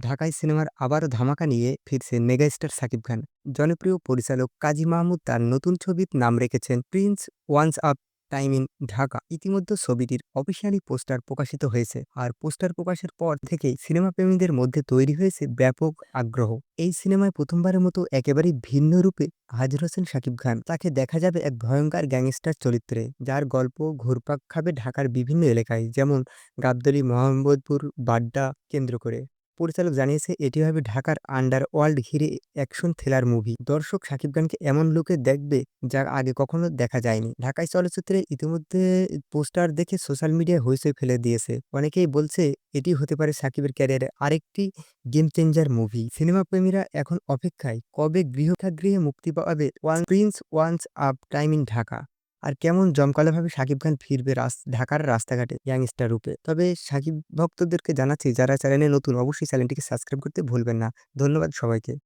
ঢাকাই সিনেমার আবারও ধামাকা নিয়ে ফিরছে মেগাস্টার সাকিব খান। জনপ্রিয় পরিচালক কাজী মাহমুদ তার নতুন ছবির নাম রেখেছেন prince once up time in Dhaka. ইতিমধ্যে ছবিটির অফিসিয়ালি পোস্টার প্রকাশিত হয়েছে আর পোস্টার প্রকাশের পর থেকেই সিনেমা প্রেমীদের মধ্যে তৈরি হয়েছে ব্যাপক আগ্রহ। এই সিনেমায় প্রথমবারের মতো একেবারেই ভিন্ন রূপে হাজির হোসেন শাকিব খান। তাকে দেখা যাবে এক ভয়ঙ্কর গ্যাংস্টার চরিত্রে, যার গল্প ঘুরপাক খাবে ঢাকার বিভিন্ন এলাকায়, যেমন গাবদলি মোহাম্মদপুর, বাড্ডা কেন্দ্র করে। পরিচালক জানিয়েছে, এটি হবে ঢাকার আন্ডার ওয়ার্ল্ড ঘিরে অ্যাকশন থ্রিলার মুভি। দর্শক শাকিব খানকে এমন লুকে দেখবে যা আগে কখনো দেখা যায়নি। ঢাকাই চলচ্চিত্রে ইতিমধ্যে পোস্টার দেখে সোশ্যাল মিডিয়ায় হইচই ফেলে দিয়েছে। অনেকেই বলছে, এটি হতে পারে সাকিবের ক্যারিয়ারে আরেকটি গেম চেঞ্জার মুভি। সিনেমা প্রেমীরা এখন অপেক্ষায়, কবে গৃহকাগৃহে মুক্তি পাবে one prince once up time in Dhaka? আর কেমন জমকালোভাবে সাকিব খান ফিরবে ঢাকার রাস্তাঘাটে ইয়াংস্টার রূপে? তবে সাকিব ভক্তদেরকে জানাচ্ছি, যারা চ্যানেলে নতুন, অবশ্যই চ্যানেলটিকে সাবস্ক্রাইব করতে ভুলবেন না। ধন্যবাদ সবাইকে।